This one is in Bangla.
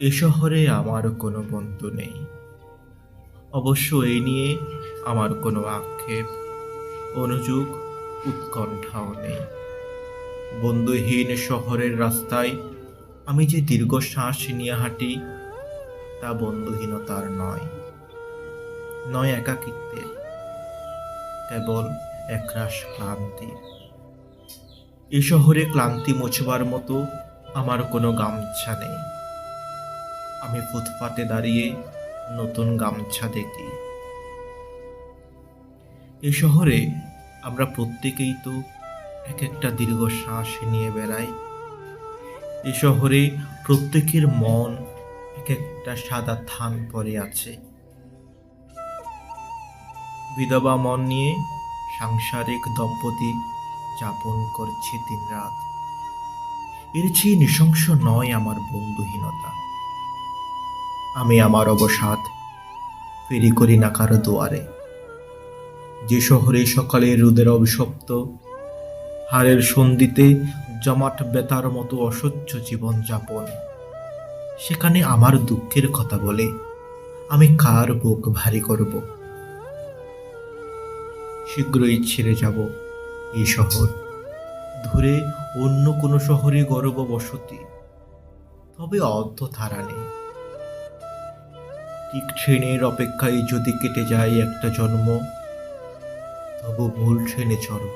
এ শহরে আমার কোনো বন্ধু নেই। অবশ্য এই নিয়ে আমার কোনো আক্ষেপ, অনুযোগ, উৎকণ্ঠাও নেই। বন্ধুহীন শহরের রাস্তায় আমি যে দীর্ঘ শ্বাস নিয়ে হাঁটি, তা বন্ধুহীনতার নয়। নয় একাকিত্বের, কেবল একরাশ ক্লান্তি এ শহরে ক্লান্তি মোছবার মতো আমার কোনো গামছা নেই। আমি ফুটপাতে দাঁড়িয়ে নতুন গামছা দেখি। এ শহরে আমরা প্রত্যেকেই তো এক একটা দীর্ঘ শ্বাস নিয়ে বেড়াই। এ শহরে প্রত্যেকের মন এক একটা সাদা থান পরে আছে। বিধবা মন নিয়ে সাংসারিক দম্পতি যাপন করছে দিনরাত। এর চেয়ে নৃশংস নয় আমার বন্ধুহীনতা। আমি আমার অবসাদ ফেরি করি না কারও দুয়ারে। যে শহরে সকালে রোদের অভিশপ্ত, হাড়ের সন্ধিতে জমাট বেতার মতো অসহ্য জীবন যাপন, সেখানে আমার দুঃখের কথা বলে, আমি কার বুক ভারী করব? শীঘ্রই ছেড়ে যাব এই শহর। ধরে অন্য কোনো শহরে গর্ব বসতি তবে অর্ধ ধারা নেই। ঠিক ট্রেনের অপেক্ষায় যদি কেটে যায় একটা জন্ম তবু ভুল ট্রেনে চড়ব